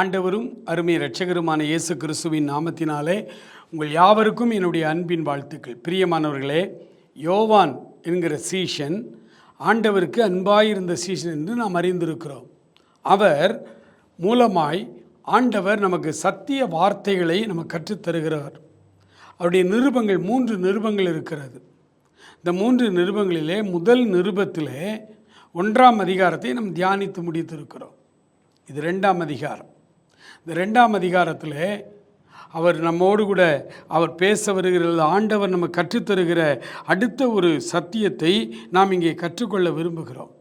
ஆண்டவரும் அருமை இரட்சகருமான இயேசு கிறிஸ்துவின் நாமத்தினாலே உங்கள் யாவருக்கும் என்னுடைய அன்பின் வாழ்த்துக்கள். பிரியமானவர்களே யோவான் என்கிற சீஷன் ஆண்டவருக்கு அன்பாயிருந்த சீஷன் என்று நாம் அறிந்திருக்கிறோம். அவர் மூலமாய் ஆண்டவர் நமக்கு சத்திய வார்த்தைகளை நமக்கு கற்றுத்தருகிறார். அவருடைய நிருபங்கள் மூன்று நிருபங்கள் இருக்கிறது. இந்த மூன்று நிருபங்களிலே முதல் நிருபத்திலே ஒன்றாம் அதிகாரத்தை நாம் தியானித்து முடித்திருக்கிறோம். இது ரெண்டாம் அதிகாரம். இந்த ரெண்டாம் அதிகாரத்தில் அவர் நம்மோடு கூட அவர் பேச வருகிற ஆண்டவர் நம்ம கற்றுத்தருகிற அடுத்த ஒரு சத்தியத்தை நாம் இங்கே கற்றுக்கொள்ள விரும்புகிறோம்.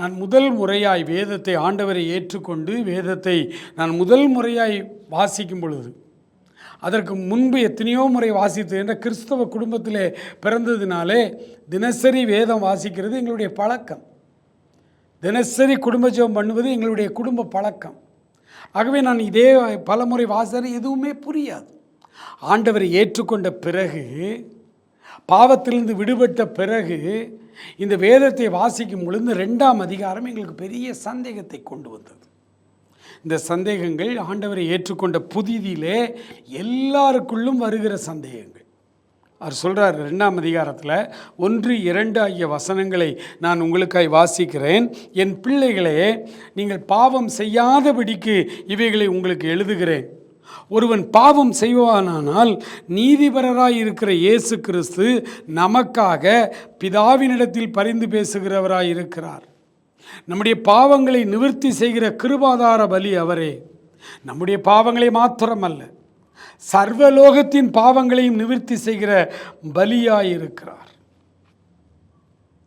நான் முதல் முறையாய் வேதத்தை ஆண்டவரை ஏற்றுக்கொண்டு வேதத்தை நான் முதல் முறையாய் வாசிக்கும் பொழுது அதற்கு முன்பு எத்தனையோ முறை வாசித்து என்ற கிறிஸ்தவ குடும்பத்திலே பிறந்ததினாலே தினசரி வேதம் வாசிக்கிறது எங்களுடைய பழக்கம். தினசரி குடும்ப ஜெபம் பண்ணுவது எங்களுடைய குடும்ப பழக்கம். ஆகவே நான் இதே பலமுறை வாசனை எதுவுமே புரியாது. ஆண்டவரை ஏற்றுக்கொண்ட பிறகு பாவத்திலிருந்து விடுபட்ட பிறகு இந்த வேதத்தை வாசிக்கும் பொழுது ரெண்டாம் அதிகாரம் எங்களுக்கு பெரிய சந்தேகத்தை கொண்டு வந்தது. இந்த சந்தேகங்கள் ஆண்டவரை ஏற்றுக்கொண்ட புதிதிலே எல்லாருக்குள்ளும் வருகிற சந்தேகங்கள். அவர் சொல்கிறார் ரெண்டாம் அதிகாரத்தில் ஒன்று இரண்டு ஆகிய வசனங்களை நான் உங்களுக்காய் வாசிக்கிறேன். என் பிள்ளைகளே நீங்கள் பாவம் செய்யாதபடிக்கு இவைகளை உங்களுக்கு எழுதுகிறேன். ஒருவன் பாவம் செய்வானானால் நீதிபரராய் இருக்கிற இயேசு கிறிஸ்து நமக்காக பிதாவினிடத்தில் பரிந்து பேசுகிறவராய் இருக்கிறார் நம்முடைய பாவங்களை நிவர்த்தி செய்கிற கிருபாதார பலி அவரே. நம்முடைய பாவங்களை மாத்திரமல்ல சர்வலோகத்தின் பாவங்களையும் நிவர்த்தி செய்கிற பலியாயிருக்கிறார்.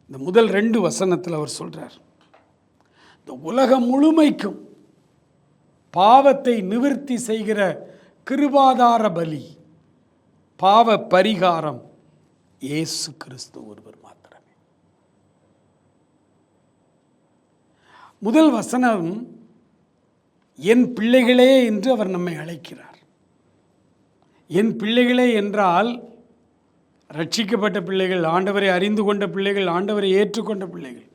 இந்த முதல் ரெண்டு வசனத்தில் அவர் சொல்றார் இந்த உலகம் முழுமைக்கும் பாவத்தை நிவர்த்தி செய்கிற கிருபாதார பலி பாவ பரிகாரம் இயேசு கிறிஸ்து ஒருவர் மாத்திரமே. முதல் வசனம் என் பிள்ளைகளே என்று அவர் நம்மை அழைக்கிறார். என் பிள்ளைகளே என்றால் ரட்சிக்கப்பட்ட பிள்ளைகள் ஆண்டவரை அறிந்து கொண்ட பிள்ளைகள் ஆண்டவரை ஏற்றுக்கொண்ட பிள்ளைகள்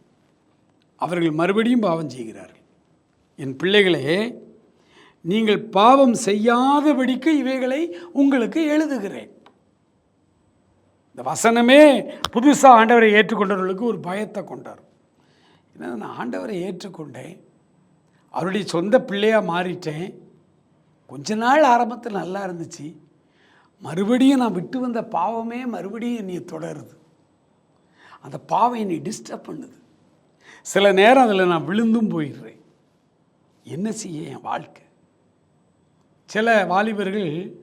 அவர்கள் மறுபடியும் பாவம் செய்கிறார்கள். என் பிள்ளைகளே நீங்கள் பாவம் செய்யாதபடிக்கு இவைகளை உங்களுக்கு எழுதுகிறேன். இந்த வசனமே புதுசாக ஆண்டவரை ஏற்றுக்கொண்டவர்களுக்கு ஒரு பயத்தை கொண்டார். ஏன்னா நான் ஆண்டவரை ஏற்றுக்கொண்டேன் அவருடைய சொந்த பிள்ளையாக மாறிட்டேன் கொஞ்ச நாள் ஆரம்பத்தில் நல்லா இருந்துச்சு மறுபடியும் நான் விட்டு வந்த பாவமே மறுபடியும் என்னை தொடருது. அந்த பாவம் என்னை டிஸ்டர்ப் பண்ணுது. சில நேரம் அதில் நான் விழுந்தும் போயிடுறேன். என்ன செய்ய என் வாழ்க்கை? சில வாலிபர்கள்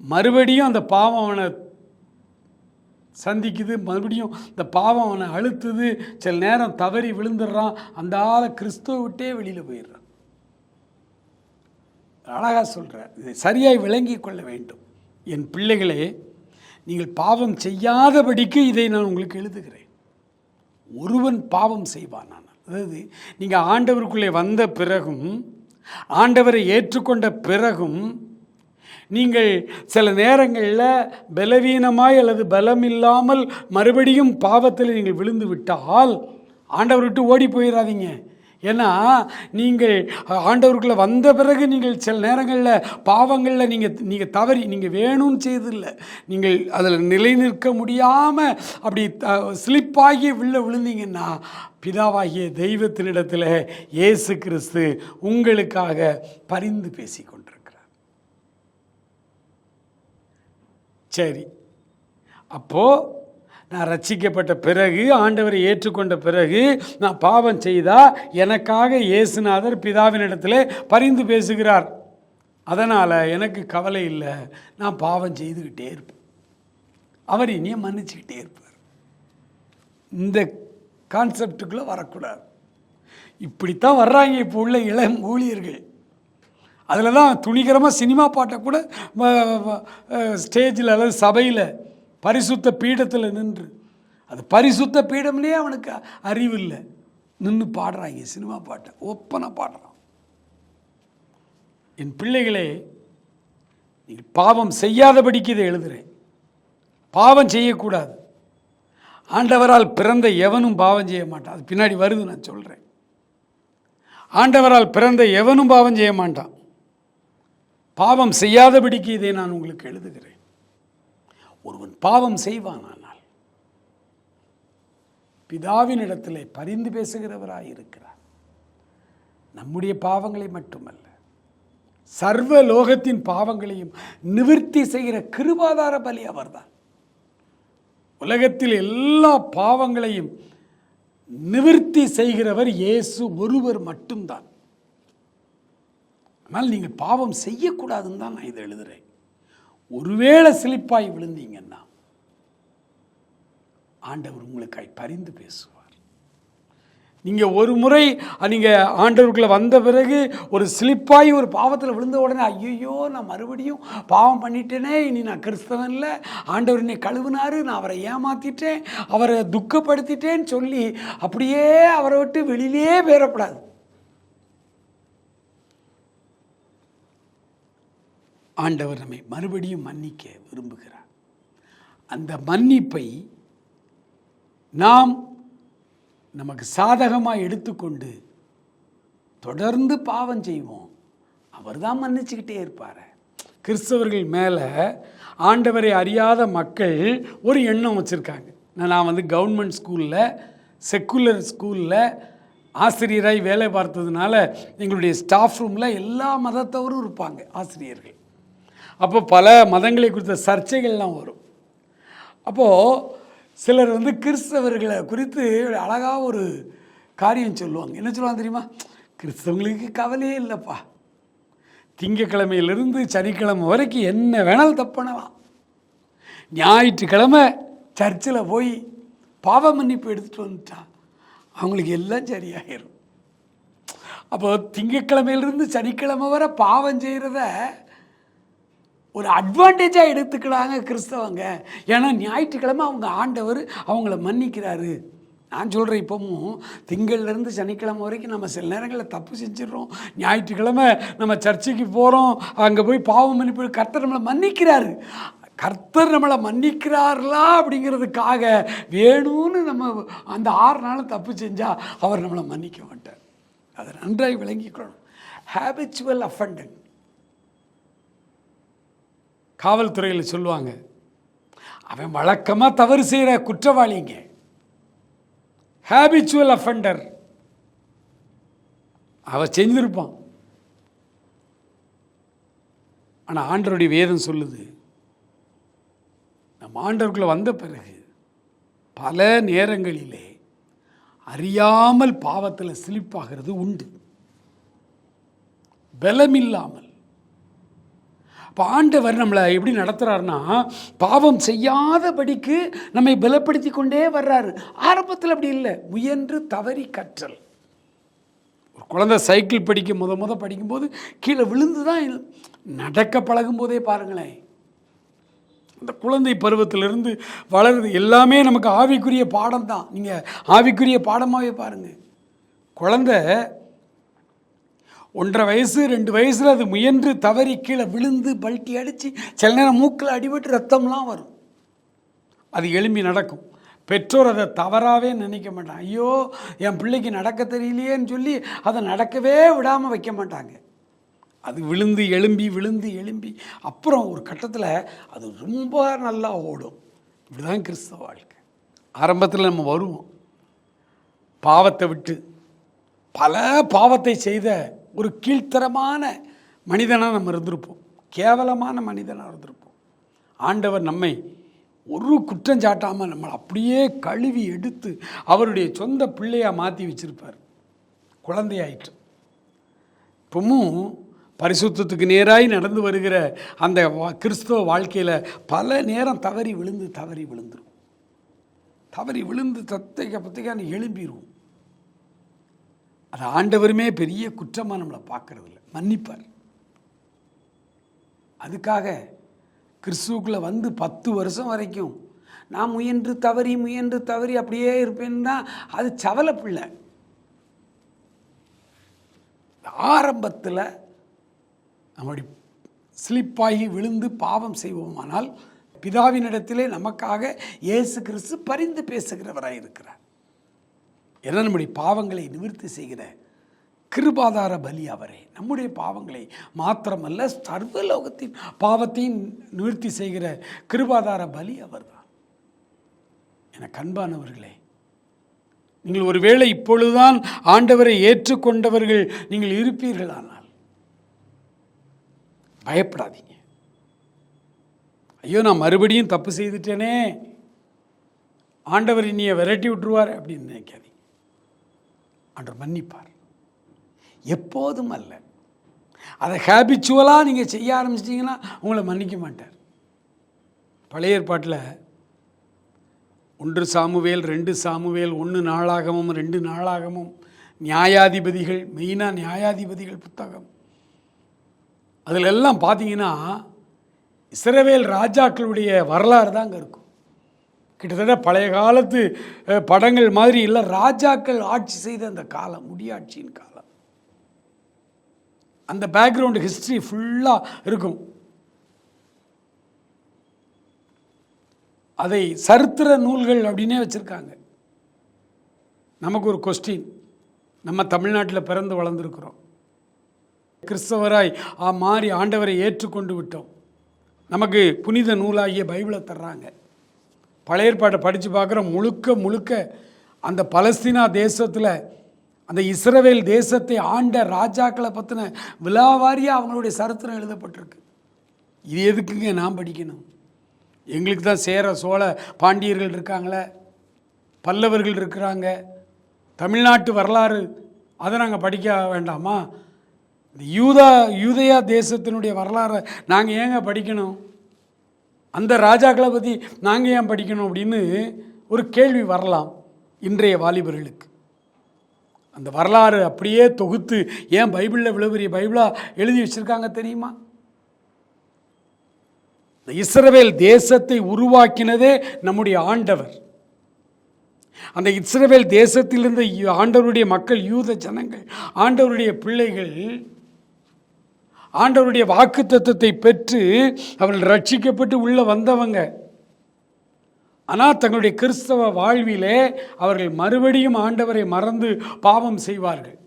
மறுபடியும் அந்த பாவம் அவனை சந்திக்குது மறுபடியும் இந்த பாவம் அவனை அழுத்துது. சில நேரம் தவறி விழுந்துடுறான். அந்த ஆளை கிறிஸ்துவ விட்டே வெளியில் போயிடுறான். அழகாக சொல்கிறார் இதை சரியாய் விளங்கி கொள்ள வேண்டும். என் பிள்ளைகளே நீங்கள் பாவம் செய்யாதபடிக்கு இதை நான் உங்களுக்கு எழுதுகிறேன். ஒருவன் பாவம் செய்வான் நான் அதாவது நீங்கள் ஆண்டவருக்குள்ளே வந்த பிறகும் ஆண்டவரை ஏற்றுக்கொண்ட பிறகும் நீங்கள் சில நேரங்களில் பலவீனமாய் அல்லது பலம் இல்லாமல் மறுபடியும் பாவத்தில் நீங்கள் விழுந்து விட்டால் ஆண்டவர் விட்டு ஓடி போயிடாதீங்க ஏன்னா நீங்கள் ஆண்டவருக்குள்ளே வந்த பிறகு நீங்கள் சில நேரங்களில் பாவங்களில் நீங்கள் நீங்கள் தவறி நீங்கள் வேணும்னு செய்தில்லை நீங்கள் அதில் நிலை நிற்க முடியாமல் அப்படி த ஸ்லிப்பாகி விழ விழுந்தீங்கன்னா பிதாவாகிய தெய்வத்தினிடத்தில் இயேசு கிறிஸ்து உங்களுக்காக பரிந்து பேசி கொண்டிருக்கிறார் சரி. அப்போது நான் ரட்சிக்கப்பட்ட பிறகு ஆண்டவரை ஏற்றுக்கொண்ட பிறகு நான் பாவம் செய்தால் எனக்காக இயேசுநாதர் பிதாவினிடத்தில் பரிந்து பேசுகிறார். அதனால் எனக்கு கவலை இல்லை. நான் பாவம் செய்துக்கிட்டே இருப்பேன். அவர் இனியை மன்னிச்சுக்கிட்டே இருப்பார். இந்த கான்செப்டுக்குள்ளே வரக்கூடாது. இப்படித்தான் வர்றாங்க இப்போ உள்ள இளம் ஊழியர்கள். அதில் தான் துணிகரமாக சினிமா பாட்டை கூட ஸ்டேஜில் அல்லது சபையில் பரிசுத்த பீடத்தில் நின்று. அது பரிசுத்த பீடம்லேயே அவனுக்கு அறிவு இல்லை. நின்று பாடுறாங்க சினிமா பாட்டை. ஒப்பனாக பாடுறான். என் பிள்ளைகளே நீங்கள் பாவம் செய்யாதபடிக்கு இதை எழுதுகிறேன் பாவம் செய்யக்கூடாது. ஆண்டவரால் பிறந்த எவனும் பாவம் செய்ய மாட்டான். அது பின்னாடி வருது நான் சொல்கிறேன் ஆண்டவரால் பிறந்த எவனும் பாவம் செய்ய மாட்டான். பாவம் செய்யாதபடிக்கு இதை நான் உங்களுக்கு எழுதுகிறேன். ஒருவன் பாவம் செய்வானானால் இடத்துல பரிந்து பேசுகிறவராய் இருக்கிறார். நம்முடைய பாவங்களை மட்டுமல்ல சர்வ லோகத்தின் பாவங்களையும் நிவர்த்தி செய்கிற கிருபாதார பலி அவர்தான். உலகத்தில் எல்லா பாவங்களையும் நிவர்த்தி செய்கிறவர் இயேசு ஒருவர் மட்டும்தான். ஆனால் நீங்கள் பாவம் செய்யக்கூடாதுன்னு தான் நான் இதை எழுதுகிறேன் ஒருவேளை சிலிப்பாய் விழுந்தீங்கன்னா ஆண்டவர் உங்களுக்காய் பரிந்து பேசுவார். நீங்கள் ஒரு முறை நீங்கள் ஆண்டவருக்குள்ளே வந்த பிறகு ஒரு ஸ்லிப்பாகி ஒரு பாவத்தில் விழுந்த உடனே ஐயோ நான் மறுபடியும் பாவம் பண்ணிட்டேனே இனி நான் கிறிஸ்தவன் இல்லை ஆண்டவர் என்னை கழுவினாரு நான் அவரை ஏமாத்திட்டேன் அவரை துக்கப்படுத்திட்டேன்னு சொல்லி அப்படியே அவரை விட்டு வெளியிலே பேரப்படாது. ஆண்டவர் நம்மை மறுபடியும் மன்னிக்க விரும்புகிறார். அந்த மன்னிப்பை நாம் நமக்கு சாதகமாக எடுத்துக்கொண்டு தொடர்ந்து பாவம் செய்வோம். அவர் தான் மன்னிச்சுக்கிட்டே இருப்பார். கிறிஸ்தவர்கள் மேலே ஆண்டவரை அறியாத மக்கள் ஒரு எண்ணம் வச்சுருக்காங்க. நான் வந்து கவர்மெண்ட் ஸ்கூலில் செக்குலர் ஸ்கூலில் ஆசிரியராய் வேலை பார்த்ததுனால எங்களுடைய ஸ்டாஃப் ரூமில் எல்லா மதத்தவரும் இருப்பாங்க ஆசிரியர்கள். அப்போ பல மதங்களை குறித்த சர்ச்சைகள்லாம் வரும். அப்போது சிலர் வந்து கிறிஸ்தவர்களை குறித்து அழகாக ஒரு காரியம் சொல்லுவாங்க. என்ன சொல்லுவாங்க தெரியுமா? கிறிஸ்தவங்களுக்கு கவலையே இல்லைப்பா. திங்கக்கிழமையிலிருந்து சனிக்கிழமை வரைக்கும் என்ன வேணாலும் தப்பு பண்ணலாம். ஞாயிற்றுக்கிழமை சர்ச்சில் போய் பாவ மன்னிப்பு எடுத்துகிட்டு வந்துட்டான் அவங்களுக்கு எல்லாம் சரியாயிரும். அப்போ திங்கக்கிழமையிலிருந்து சனிக்கிழமை வரை பாவம் செய்கிறத ஒரு அட்வான்டேஜாக எடுத்துக்கிறாங்க கிறிஸ்தவங்க. ஏன்னா ஞாயிற்றுக்கிழமை அவங்க ஆண்டவர் அவங்கள மன்னிக்கிறாரு. நான் சொல்கிறேன் இப்போவும் திங்கள்லேருந்து சனிக்கிழமை வரைக்கும் நம்ம சில நேரங்களில் தப்பு செஞ்சிடறோம். ஞாயிற்றுக்கிழமை நம்ம சர்ச்சுக்கு போகிறோம் அங்கே போய் பாவம் மன்னிப்பு கர்த்தர் நம்மளை மன்னிக்கிறாரு. கர்த்தர் நம்மளை மன்னிக்கிறார்களா அப்படிங்கிறதுக்காக வேணும்னு நம்ம அந்த ஆறு நாளும் தப்பு செஞ்சால் அவர் நம்மளை மன்னிக்க மாட்டார். அதை நன்றாக விளங்கிக்கொள்ளணும். ஹேபிச்சுவல் அஃபண்டன் காவல்துறையில் சொல்லுவாங்க அவன் வழக்கமாக தவறு செய்கிற குற்றவாளிங்க. ஹேபிச்சுவல் அஃபண்டர் அவன் செஞ்சிருப்பான். ஆனால் ஆண்டருடைய வேதம் சொல்லுது நம்ம ஆண்டவர்களை வந்த பிறகு பல நேரங்களிலே அறியாமல் பாவத்தில் சிலிப்பாகிறது உண்டு. பலமில்லாமல் இப்போ ஆண்டவர் நம்மளை எப்படி நடத்துகிறாருன்னா பாவம் செய்யாதபடிக்கு நம்மை பலப்படுத்தி கொண்டே வர்றாரு. ஆரம்பத்தில் அப்படி இல்லை. முயன்று தவறி கற்றல். ஒரு குழந்தை சைக்கிள் படிக்க முத முத படிக்கும்போது கீழே விழுந்து தான் நடக்க பழகும் போதே பாருங்களேன். அந்த குழந்தை பருவத்திலிருந்து வளருது. எல்லாமே நமக்கு ஆவிக்குரிய பாடம் தான் நீங்கள் ஆவிக்குரிய பாடமாகவே பாருங்கள் குழந்தை ஒன்றரை வயசு ரெண்டு வயசில் அது முயன்று தவறி கீழே விழுந்து பல்ட்டி அடித்து சில நேரம் மூக்கில் அடிபட்டு ரத்தம்லாம் வரும். அது எழும்பி நடக்கும். பெற்றோர் அதை தவறாகவே நினைக்க மாட்டாங்க. ஐயோ என் பிள்ளைக்கு நடக்க தெரியலையேன்னு சொல்லி அதை நடக்கவே விடாமல் வைக்க மாட்டாங்க. அது விழுந்து எழும்பி விழுந்து எழும்பி. அப்புறம் ஒரு கட்டத்தில் அது ரொம்ப நல்லா ஓடும். இப்படிதான் கிறிஸ்தவ வாழ்க்கை. ஆரம்பத்தில் நம்ம வருவோம். பாவத்தை விட்டு பல பாவத்தை செய்த ஒரு கீழ்த்தரமான மனிதனாக நம்ம இருந்திருப்போம். கேவலமான மனிதனாக இருந்திருப்போம். ஆண்டவர் நம்மை ஒரு குற்றம் சாட்டாமல் நம்மளை அப்படியே கழுவி எடுத்து அவருடைய சொந்த பிள்ளையாக மாற்றி வச்சுருப்பார். குழந்தையாயிற்று இப்பவும் பரிசுத்தத்துக்கு நேராய் நடந்து வருகிற அந்த கிறிஸ்தவ வாழ்க்கையில் பல நேரம் தவறி விழுந்து தவறி விழுந்துரும். தவறி விழுந்து தத்தைக்க பத்தைக்கான எழும்பிடுவோம் அது ஆண்டவருமே பெரிய குற்றமாக நம்மளை பார்க்கறது இல்லை மன்னிப்பார். அதுக்காக கிறிஸ்துவுக்குள்ளே வந்து பத்து வருஷம் வரைக்கும் நான் முயன்று தவறி முயன்று தவறி அப்படியே இருப்பேன்னா அது சவல பிள்ளை. ஆரம்பத்தில் நம்முடைய ஸ்லிப்பாகி விழுந்து பாவம் செய்வோமானால் பிதாவினிடத்திலே நமக்காக இயேசு கிறிஸ்து பரிந்து பேசுகிறவராக இருக்கிறார் ஏன்னா நம்முடைய பாவங்களை நிவர்த்தி செய்கிற கிருபாதார பலி அவரே. நம்முடைய பாவங்களை மாத்திரமல்ல சர்வலோகத்தின் பாவத்தையும் நிவர்த்தி செய்கிற கிருபாதார பலி அவர்தான். என கண்பானவர்களே நீங்கள் ஒருவேளை இப்பொழுதுதான் ஆண்டவரை ஏற்றுக்கொண்டவர்கள் நீங்கள் இருப்பீர்களானால் பயப்படாதீங்க. ஐயோ நான் மறுபடியும் தப்பு செய்துட்டேனே ஆண்டவர் இனியை விரட்டி விட்டுருவார் அப்படின்னு நினைக்காதீங்க. அன்று மன்னிப்பார். எப்போதும் அல்ல. அதை ஹேபிச்சுவலாக நீங்கள் செய்ய ஆரம்பிச்சிட்டிங்கன்னா உங்களை மன்னிக்க மாட்டார். பழைய ஏற்பாட்டில் ஒன்று சாமுவேல் ரெண்டு சாமுவேல் ஒன்று நாளாகமும் ரெண்டு நாளாகமும். நியாயாதிபதிகள் மெயினாக நியாயாதிபதிகள் புத்தகம். அதில் எல்லாம் பார்த்தீங்கன்னா இஸ்ரவேல் ராஜாக்களுடைய வரலாறு தான் அங்கே இருக்கும். கிட்டத்தட்ட பழைய காலத்து படங்கள் மாதிரி இல்லை ராஜாக்கள் ஆட்சி செய்த அந்த காலம் முடியாட்சியின் காலம். அந்த பேக்ரவுண்டு ஹிஸ்ட்ரி ஃபுல்லாக இருக்கும். அதை சரித்திர நூல்கள் அப்படின்னே வச்சுருக்காங்க. நமக்கு ஒரு கொஸ்டின் நம்ம தமிழ்நாட்டில் பிறந்து வளர்ந்துருக்குறோம். கிறிஸ்தவராய் ஆ மாறி ஆண்டவரை ஏற்றுக்கொண்டு விட்டோம். நமக்கு புனித நூலாகிய பைபிளை தர்றாங்க. பழைய ஏற்பாட்டை படித்து பார்க்குற முழுக்க முழுக்க அந்த பலஸ்தீனா தேசத்தில் அந்த இஸ்ரவேல் தேசத்தை ஆண்ட ராஜாக்களை பற்றின விழாவாரியாக அவங்களுடைய சரித்திரம் எழுதப்பட்டிருக்கு. இது எதுக்குங்க நான் படிக்கணும்? எங்களுக்கு தான் சேர சோழ பாண்டியர்கள் இருக்காங்களே பல்லவர்கள் இருக்கிறாங்க தமிழ்நாட்டு வரலாறு அதை நாங்கள் படிக்க வேண்டாமா? இந்த யூதா யூதயா தேசத்தினுடைய வரலாறை நாங்கள் ஏங்க படிக்கணும்? அந்த ராஜாக்களை பற்றி நாங்கள் ஏன் படிக்கணும் அப்படின்னு ஒரு கேள்வி வரலாம் இன்றைய வாலிபர்களுக்கு. அந்த வரலாறு அப்படியே தொகுத்து ஏன் பைபிளில் இவ்வளோ பெரிய பைபிளாக எழுதி வச்சுருக்காங்க தெரியுமா? இந்த இஸ்ரவேல் தேசத்தை உருவாக்கினதே நம்முடைய ஆண்டவர். அந்த இஸ்ரவேல் தேசத்திலிருந்து யூ- ஆண்டவருடைய மக்கள் யூத ஜனங்கள் ஆண்டவருடைய பிள்ளைகள் ஆண்டவருடைய வாக்கு பெற்று அவர்கள் ரட்சிக்கப்பட்டு உள்ளே வந்தவங்க. ஆனால் தங்களுடைய கிறிஸ்தவ வாழ்விலே அவர்கள் மறுபடியும் ஆண்டவரை மறந்து பாவம் செய்வார்கள்.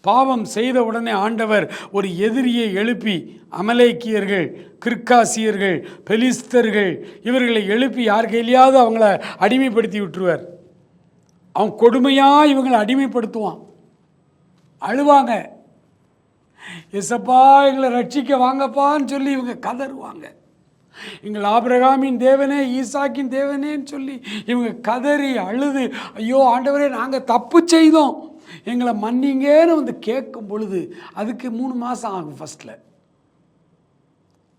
பாவம் செய்த உடனே ஆண்டவர் ஒரு எதிரியை எழுப்பி அமலேக்கியர்கள் கிற்காசியர்கள் பெலிஸ்தர்கள் இவர்களை எழுப்பி யார் கையிலையாவது அவங்கள அடிமைப்படுத்தி விட்டுருவார். அவன் கொடுமையாக இவங்களை அடிமைப்படுத்துவான். அழுவாங்க. எசப்பா எங்களை ரட்சிக்க வாங்கப்பான்னு சொல்லி இவங்க கதறுவாங்க. எங்கள் ஆபிரகாமின் தேவனே ஈசாக்கின் தேவனேன்னு சொல்லி இவங்க கதறி அழுது ஐயோ ஆண்டவரே நாங்கள் தப்பு செய்தோம். எங்களை மன்னிங்கன்னு வந்து கேட்கும் பொழுது அதுக்கு மூணு மாதம் ஆகும் ஃபஸ்ட்டில்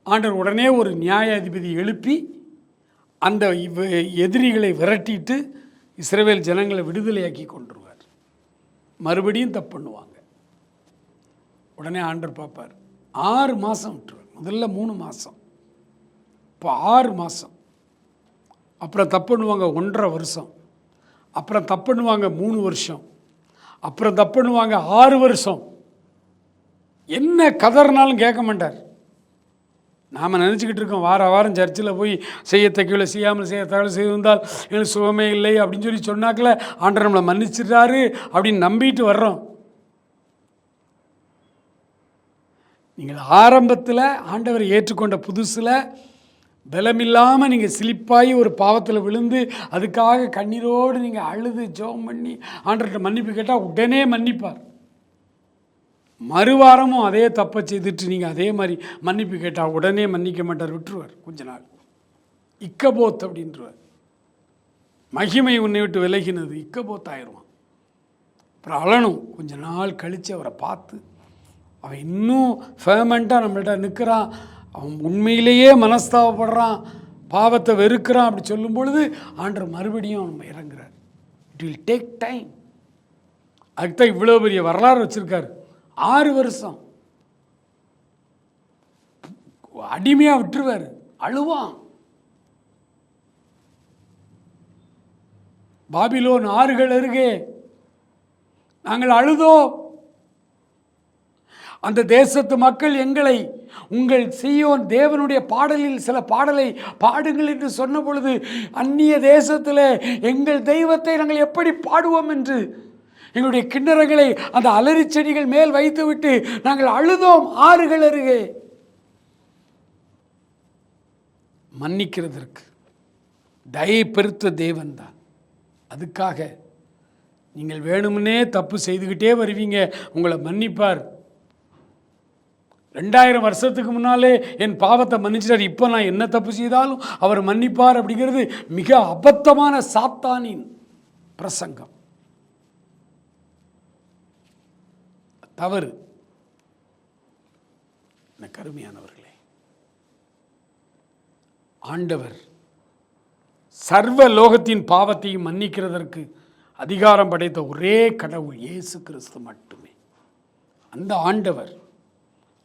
ஆண்டவர் உடனே ஒரு நியாயாதிபதி எழுப்பி அந்த இவ- எதிரிகளை விரட்டிட்டு இஸ்ரேவேல் ஜனங்களை விடுதலையாக்கி கொண்டுருவார். மறுபடியும் தப்பு பண்ணுவாங்க. உடனே ஆண்டர் பார்ப்பார். ஆறு மாதம் விட்டுருவார். முதல்ல மூணு மாதம் இப்போ ஆறு மாதம் அப்புறம் தப்பு பண்ணுவாங்க ஒன்றரை வருஷம். அப்புறம் தப்பு பண்ணுவாங்க மூணு வருஷம். அப்புறம் தப்பு பண்ணுவாங்க ஆறு வருஷம். என்ன கதறினாலும் கேட்க மாட்டார். நாம் நினச்சிக்கிட்டு இருக்கோம் வார வாரம் சர்ச்சில் போய் செய்ய தைக்கவில்லை செய்யாமல் செய்ய தகவல் செய்திருந்தால் எனக்கு சுகமே இல்லை அப்படின்னு சொல்லி சொன்னாக்கல ஆண்டர் நம்மளை மன்னிச்சிடுறாரு அப்படின்னு நம்பிட்டு வர்றோம். நீங்கள் ஆரம்பத்தில் ஆண்டவர் ஏற்றுக்கொண்ட புதுசில் பலமில்லாமல் நீங்கள் சிலிப்பாகி ஒரு பாவத்தில் விழுந்து அதுக்காக கண்ணீரோடு நீங்கள் அழுது ஜெபம் பண்ணி ஆண்டர்கிட்ட மன்னிப்பு கேட்டால் உடனே மன்னிப்பார். மறுவாரமும் அதே தப்பை செய்துட்டு நீங்கள் அதே மாதிரி மன்னிப்பு கேட்டால் உடனே மன்னிக்க மாட்டார் விட்டுருவார் கொஞ்ச நாள். இக்கபோத் அப்படின்றவர். மகிமை உன்னை விட்டு விலகினது இக்கபோத் ஆயிடுவான். அப்புறம் அழணும் கொஞ்ச நாள் கழித்து அவரை பார்த்து அவன் இன்னும் ஃபேமெண்ட்டாக நம்மள்கிட்ட நிற்கிறான் அவன் உண்மையிலேயே மனஸ்தாபப்படுறான். பாவத்தை வெறுக்கிறான் அப்படி சொல்லும் பொழுது ஆண்டர் மறுபடியும் நம்ம இறங்குறார். இட் வில் டேக் டைம் அதுக்கு தான் இவ்வளோ பெரிய வரலாறு வச்சுருக்காரு. ஆறு வருஷம். அடிமையாக விட்டுருவார். அழுவான். பாபிலோன் ஆறுகள் அருகே. நாங்கள் அழுதோம். அந்த தேசத்து மக்கள் எங்களை உங்கள் சீயோன் தேவனுடைய பாடலில் சில பாடலை பாடுங்கள் என்று சொன்ன பொழுது அந்நிய தேசத்தில் எங்கள் தெய்வத்தை நாங்கள் எப்படி பாடுவோம் என்று எங்களுடைய கிண்ணறங்களை அந்த அலறி செடிகள் மேல் வைத்துவிட்டு நாங்கள் அழுதோம் ஆறுகள் அருகே. மன்னிக்கிறதற்கு தயை பெருத்த தேவன் தான். அதுக்காக நீங்கள் வேணும்னே தப்பு செய்துக்கிட்டே வருவீங்க உங்களை மன்னிப்பார். ரெண்டாயிரம் வருஷத்துக்கு முன்னாலே என் பாவத்தை மன்னிச்சிட்டார். இப்போ நான் என்ன தப்பு செய்தாலும் அவர் மன்னிப்பார் அப்படிங்கிறது மிக அபத்தமான சாத்தானின் பிரசங்கம். தவறு. எனக்கு அருமையானவர்களே ஆண்டவர் சர்வ லோகத்தின் பாவத்தையும் மன்னிக்கிறதற்கு அதிகாரம் படைத்த ஒரே கடவுள் இயேசு கிறிஸ்து மட்டுமே. அந்த ஆண்டவர்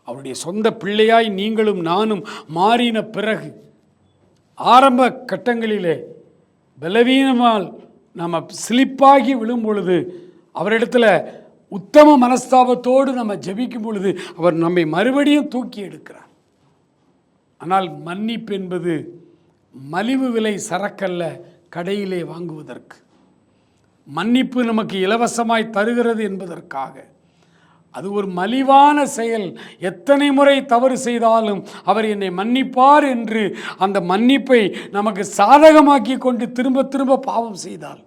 அவருடைய சொந்த பிள்ளையாய் நீங்களும் நானும் மாறின பிறகு ஆரம்ப கட்டங்களிலே பலவீனமால் நாம் சிலிப்பாகி விழும் பொழுது அவரிடத்துல உத்தம மனஸ்தாபத்தோடு நம்ம ஜபிக்கும் பொழுது அவர் நம்மை மறுபடியும் தூக்கி எடுக்கிறார். ஆனால் மன்னிப்பு என்பது மலிவு விலை சரக்கல்ல கடையிலே வாங்குவதற்கு. மன்னிப்பு நமக்கு இலவசமாய் தருகிறது என்பதற்காக. அது ஒரு மலிவான செயல். எத்தனை முறை தவறு செய்தாலும் அவர் என்னை மன்னிப்பார் என்று அந்த மன்னிப்பை நமக்கு சாதகமாக்கி கொண்டு திரும்ப திரும்ப பாவம் செய்தால்.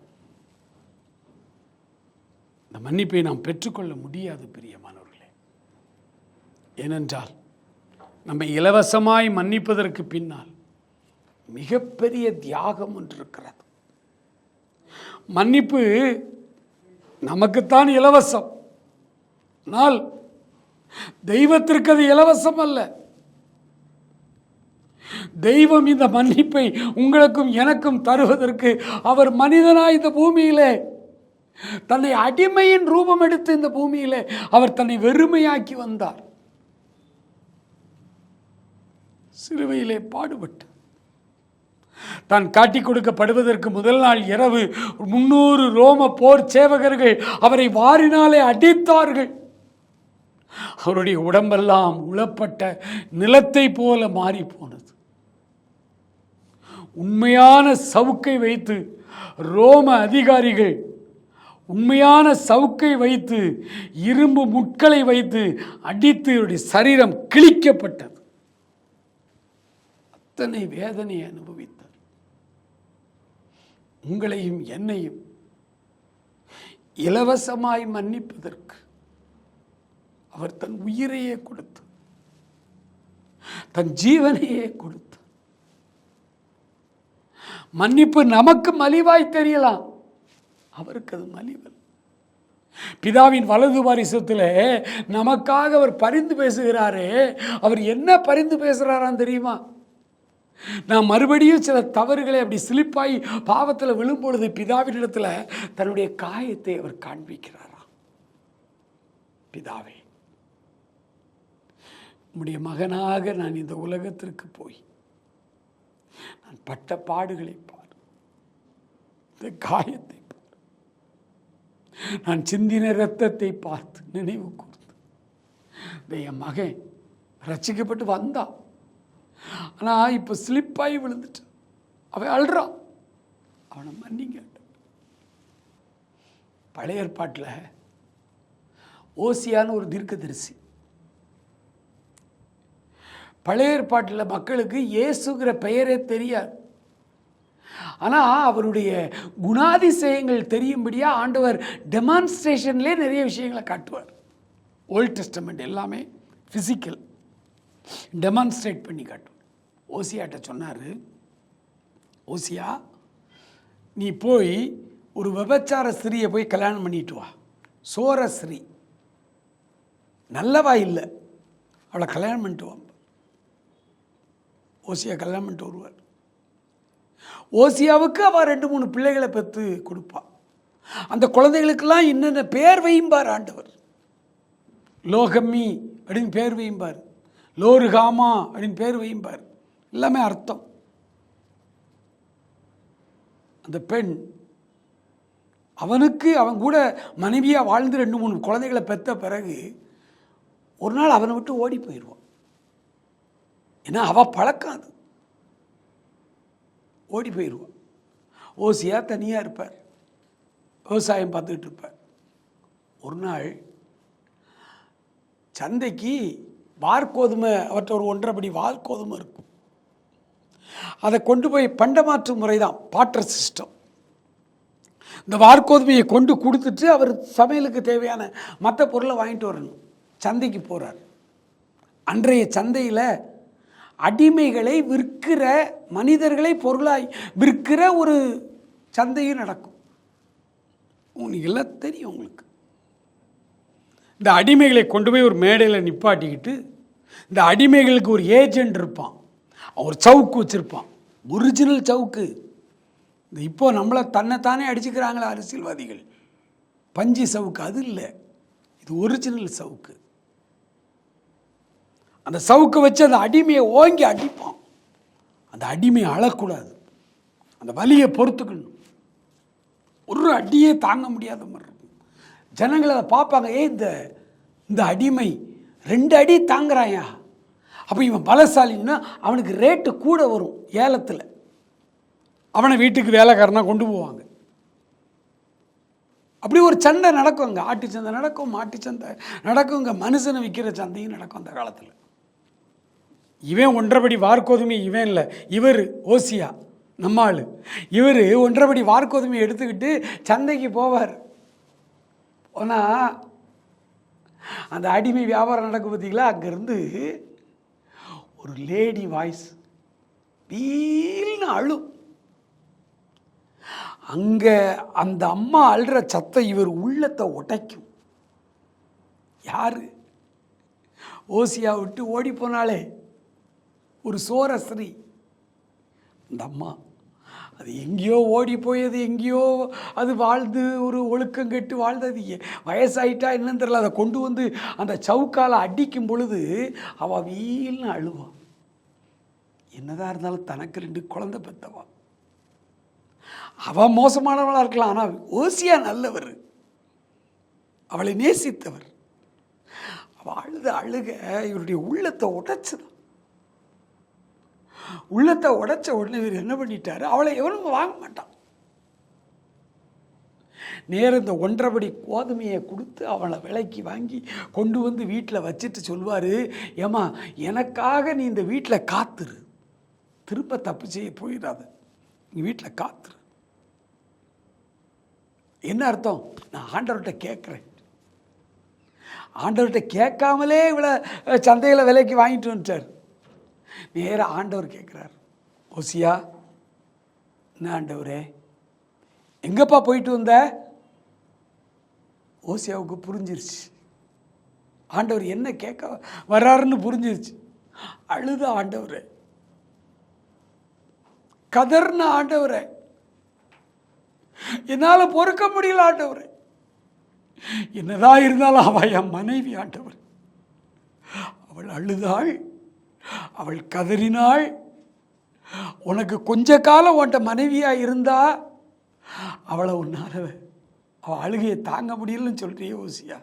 இந்த மன்னிப்பை நாம் பெற்றுக்கொள்ள முடியாது பிரியமானவர்களே. ஏனென்றால் நம்மை இலவசமாய் மன்னிப்பதற்கு பின்னால் மிகப்பெரிய தியாகம் ஒன்று இருக்கிறது. மன்னிப்பு நமக்குத்தான் இலவசம். ஆனால் தெய்வத்திற்கு அது இலவசம் அல்ல தெய்வம் இந்த மன்னிப்பை உங்களுக்கும் எனக்கும் தருவதற்கு அவர் மனிதனாய் இந்த பூமியிலே தன்னை அடிமையின் ரூபம் எடுத்து இந்த பூமியிலே அவர் தன்னை வெறுமையாக்கி வந்தார். சிலுவையிலே பாடுபட்டு தான் காட்டிக் கொடுக்கப்படுவதற்கு முதல் நாள் இரவு முன்னூறு ரோம போர் சேவகர்கள் அவரை வாரினாலே அடித்தார்கள். அவருடைய உடம்பெல்லாம் உளப்பட்ட நிலத்தை போல மாறி போனது உண்மையான சவுக்கை வைத்து ரோம அதிகாரிகள் உண்மையான சவுக்கை வைத்து இரும்பு முட்களை வைத்து அடித்து இவருடைய சரீரம் கிழிக்கப்பட்டது. அத்தனை வேதனையை அனுபவித்தார் உங்களையும் என்னையும் இலவசமாய் மன்னிப்பதற்கு அவர் தன் உயிரையே கொடுத்து தன் ஜீவனையே கொடுத்து. மன்னிப்பு நமக்கு மலிவாய் தெரியலாம். அவருக்கு அது மலிவல். பிதாவின் வலது வாரிசத்தில் நமக்காக அவர் பரிந்து பேசுகிறாரே அவர் என்ன பரிந்து பேசுகிறாரான்னு தெரியுமா? நான் மறுபடியும் சில தவறுகளை அப்படி சிலிப்பாய் பாவத்தில் விழும்பொழுது பிதாவினிடத்தில் தன்னுடைய காயத்தை அவர் காண்பிக்கிறாராம். பிதாவே உம்முடைய மகனாக நான் இந்த உலகத்திற்கு போய் நான் பட்ட பாடுகளை பார். இந்த காயத்தை பார். நான் சிந்தின இரத்தத்தை பார்த்து நினைவு கூர்ந்து. இந்த என் மகன் ரசிக்கப்பட்டு வந்தான் ஆனால் இப்போ ஸ்லிப்பாகி விழுந்துட்டு அவன் அழுறான். அவனை மன்னிங்க. பழைய ஏற்பாட்டில் ஓசியான ஒரு தீர்க்கதரிசி பழைய ஏற்பாட்டில் மக்களுக்கு இயேசுங்கிற பெயரே தெரியாது. ஆனால் அவருடைய குணாதிசயங்கள் தெரியும்படியாக ஆண்டவர் டெமான்ஸ்ட்ரேஷன்லேயே நிறைய விஷயங்களை காட்டுவார். ஓல்ட் டெஸ்டமெண்ட் எல்லாமே ஃபிசிக்கல் டெமான்ஸ்ட்ரேட் பண்ணி காட்டுவார் ஓசியாட்ட சொன்னார் ஓசியா நீ போய் ஒரு விபச்சார ஸ்திரியை போய் கல்யாணம் பண்ணிட்டு வா. சோர ஸ்ரீ நல்லவா இல்லை. அவளை கல்யாணம் பண்ணிட்டு வா ஓசியா கல்யாணம் பண்ணிட்டு வருவார். ஓசியாவுக்கு அவள் ரெண்டு மூணு பிள்ளைகளை பெற்று கொடுப்பாள் அந்த குழந்தைகளுக்கெல்லாம் என்னென்ன பேர் வையும்பார் ஆண்டவர். லோகம்மி அப்படின்னு பேர் வையும்பார். லோருகாமா அப்படின்னு பேர் வையும்பார். எல்லாமே அர்த்தம். அந்த பெண் அவனுக்கு அவன் கூட மனைவியாக வாழ்ந்து ரெண்டு மூணு குழந்தைகளை பெற்ற பிறகு ஒரு நாள் அவனை விட்டு ஓடி போயிடுவான் ஏன்னா அவள் பழக்கம் அது. ஓடி போயிடுவான் ஓசியாக தனியாக இருப்பார். விவசாயம் பார்த்துக்கிட்டு இருப்பார். ஒரு நாள் சந்தைக்கு வார்கோதுமை அவற்றை ஒரு ஒன்றரைப்படி வார்கோதுமை இருக்கும். அதை கொண்டு போய் பண்டமாற்று முறை தான் பாட்டர் சிஸ்டம் இந்த வார்கோதுமையை கொண்டு கொடுத்துட்டு அவர் சமையலுக்கு தேவையான மற்ற பொருளை வாங்கிட்டு வரணும். சந்தைக்கு போகிறார் அன்றைய சந்தையில் அடிமைகளை விற்கிற மனிதர்களை பொருளாய் விற்கிற ஒரு சந்தையும் நடக்கும். உங்களுக்கு எல்லாம் தெரியும் உங்களுக்கு. இந்த அடிமைகளை கொண்டு போய் ஒரு மேடையில் நிப்பாட்டிக்கிட்டு இந்த அடிமைகளுக்கு ஒரு ஏஜென்ட் இருப்பான். அவர் ஒரு சவுக்கு வச்சுருப்பான். ஒரிஜினல் சவுக்கு. இந்த இப்போ நம்மளை தன்னைத்தானே அடிச்சுக்கிறாங்களா அரசியல்வாதிகள். பஞ்சு சவுக்கு அது இல்லை. இது ஒரிஜினல் சவுக்கு. அந்த சவுக்கு வச்சு அந்த அடிமையை ஓங்கி அடிப்பான். அந்த அடிமையை அழக்கூடாது. அந்த வலியை பொறுத்துக்கணும். ஒரு அடியே தாங்க முடியாத மாதிரி இருக்கும். ஜனங்கள் அதை பார்ப்பாங்க ஏ இந்த இந்த அடிமை ரெண்டு அடி தாங்குறாயா? அப்போ இவன் பலசாலின்னா அவனுக்கு ரேட்டு கூட வரும் ஏலத்தில். அவனை வீட்டுக்கு வேலைக்காரனாக கொண்டு போவாங்க. அப்படி ஒரு சண்டை நடக்கும் அங்கே ஆட்டு சந்தை நடக்கும் மாட்டு சந்தை நடக்கும் இங்கே மனுஷனை விற்கிற சந்தையும் நடக்கும் அந்த காலத்தில். இவன் ஒன்றபடி வார்கோதுமை இவன் இல்லை. இவர் ஓசியா நம்ம ஆள் இவர் ஒன்றபடி வார்கோதுமை எடுத்துக்கிட்டு சந்தைக்கு போவார். போனால் அந்த அடிமை வியாபாரம் நடக்கும் பார்த்தீங்களா அங்கேருந்து ஒரு லேடி வாய்ஸ் வீல்னு அழும். அங்கே அந்த அம்மா அழுற சத்தம் இவர் உள்ளத்தை உடைக்கும். யார்? ஓசியா விட்டு ஓடி போனாலே ஒரு சோரஸ்ரீ இந்த அம்மா அது எங்கேயோ ஓடி போயது எங்கேயோ அது வாழ்ந்து ஒரு ஒழுக்கம் கெட்டு வாழ்ந்து அது வயசாயிட்டா என்னன்னு தெரியல. அதை கொண்டு வந்து அந்த சவுக்கால் அடிக்கும் பொழுது அவள் வீல்னு அழுவான் என்னதான் இருந்தாலும் தனக்கு ரெண்டு குழந்தை பெற்றவா அவன் மோசமானவளாக இருக்கலாம் ஆனால் ஓசியா நல்லவர். அவளை நேசித்தவர். அவள் அழுத அழுக இவருடைய உள்ளத்தை உடைச்சது உள்ளத்தை உடைச்ச உடனே இவர் என்ன பண்ணிட்டாரு? அவளை எவனும் வாங்க மாட்டான். நேர இந்த ஒன்றரைபடி கோதுமையை கொடுத்து அவளை விலைக்கு வாங்கி கொண்டு வந்து வீட்டில் வச்சுட்டு சொல்வார் ஏமா எனக்காக நீ இந்த வீட்டில் காத்துரு. திரும்ப தப்பு செய்ய போயிடாத. நீ வீட்டில் காத்துரு. என்ன அர்த்தம்? நான் ஆண்டவர்கிட்ட கேட்குறேன் ஆண்டவர்கிட்ட கேட்காமலே இவ்வளோ சந்தையில் விலைக்கு வாங்கிட்டு வந்துட்டார். நேராக ஆண்டவர் கேட்குறார் ஓசியா என்ன ஆண்டவரே? எங்கப்பா போயிட்டு வந்த? ஓசியாவுக்கு புரிஞ்சிருச்சு. ஆண்டவர் என்ன கேட்க வர்றாருன்னு புரிஞ்சிருச்சு. அழுத ஆண்டவரே. கதர்ன ஆண்டவரே. என்னால் பொறுக்க முடியல ஆண்டவர். என்னதான் இருந்தாலும் அவள் என் மனைவி ஆண்டவர். அவள் அழுதாள். அவள் கதறினாள். உனக்கு கொஞ்ச காலம் உன்ட்ட மனைவியாக இருந்தா? அவளை உன்னால அவள் அழுகையை தாங்க முடியலன்னு சொல்றிய ஓசியா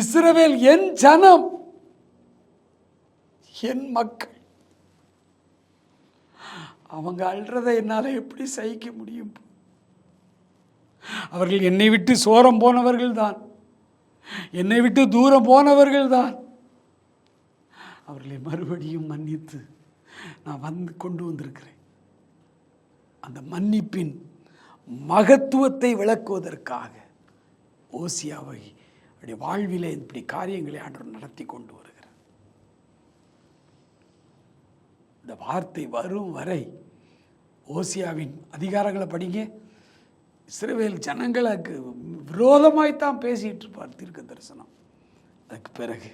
இஸ்ரவேல் என் ஜனம் என் மக்கள். அவங்க அழுறதை என்னால் எப்படி சகிக்க முடியும்? அவர்கள் என்னை விட்டு சோரம் போனவர்கள் தான் என்னை விட்டு தூரம் போனவர்கள் தான் அவர்களை மறுபடியும் மன்னித்து நான் வந்து கொண்டு வந்திருக்கிறேன். அந்த மன்னிப்பின் மகத்துவத்தை விளக்குவதற்காக ஓசியாவை அவருடைய வாழ்விலே இப்படி காரியங்களை ஆண்டவர் நடத்தி கொண்டு வருகிறார். இந்த வார்த்தை வரும் வரை ஓசியாவின் அதிகாரங்களை படிங்க. சிறுவையில் ஜனங்களுக்கு விரோதமாய்த்தான் பேசிட்டு இருப்பார் தீர்க்க தரிசனம். அதுக்கு பிறகு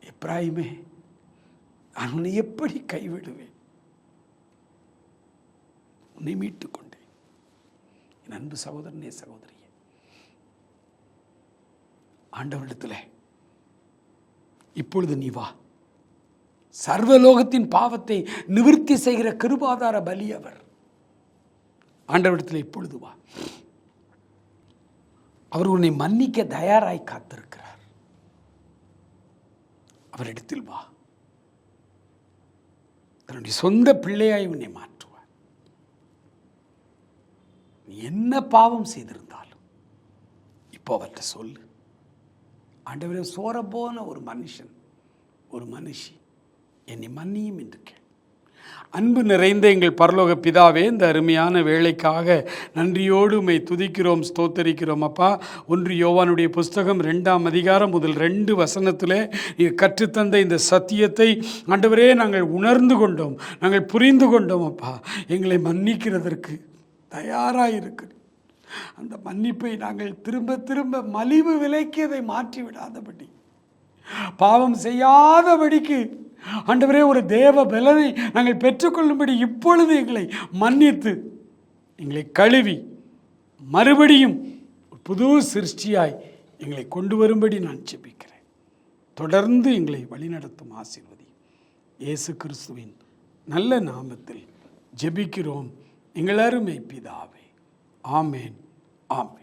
எப்ராயிமே நான் உன்னை எப்படி கைவிடுவேன்? உன்னை மீட்டுக் கொண்டேன். என் அன்பு சகோதரனே சகோதரியே ஆண்டவரிடத்தில் இப்பொழுது நீ வா. சர்வலோகத்தின் பாவத்தை நிவிர்த்தி செய்கிற கிருபாதார பலி அவர். ஆண்டவரிடத்தில் இப்பொழுது வா. அவர் உன்னை மன்னிக்க தயாராய் காத்திருக்கிறார். அவரிடத்தில் வா. தன்னுடைய சொந்த பிள்ளையாய் உன்னை மாற்றுவார். நீ என்ன பாவம் செய்திருந்தாலும் இப்போ அவர்கிட்ட சொல்லு. ஆண்டவரே சோர போன ஒரு மனுஷன் ஒரு மனுஷி என்னை மன்னியும் என்று கேள். அன்பு நிறைந்த எங்கள் பரலோக பிதாவே இந்த அருமையான வேலைக்காக நன்றியோடு உமை துதிக்கிறோம் ஸ்தோத்தரிக்கிறோம். அப்பா ஒன்று யோவானுடைய புஸ்தகம் ரெண்டாம் அதிகாரம் முதல் ரெண்டு வசனத்திலே நீங்கள் கற்றுத்தந்த இந்த சத்தியத்தை ஆண்டவரே நாங்கள் உணர்ந்து கொண்டோம் நாங்கள் புரிந்து கொண்டோம் அப்பா. எங்களை மன்னிக்கிறதற்கு தயாராக இருக்கு. அந்த மன்னிப்பை நாங்கள் திரும்ப திரும்ப மலிவு விலைக்கு அதை மாற்றி விடாதபடி பாவம் செய்யாதபடிக்கு ஆண்டவரே ஒரு தேவ பலனை நாங்கள் பெற்றுக்கொள்ளும்படி இப்பொழுது எங்களை மன்னித்து எங்களை கழுவி மறுபடியும் புது சிருஷ்டியாய் எங்களை கொண்டு வரும்படி நான் ஜெபிக்கிறேன். தொடர்ந்து எங்களை வழிநடத்தும் ஆசீர்வதி. இயேசு கிறிஸ்துவின் நல்ல நாமத்தில் ஜெபிக்கிறோம். எங்கள் அருமை பிதாவே. ஆமேன். ஆமேன்.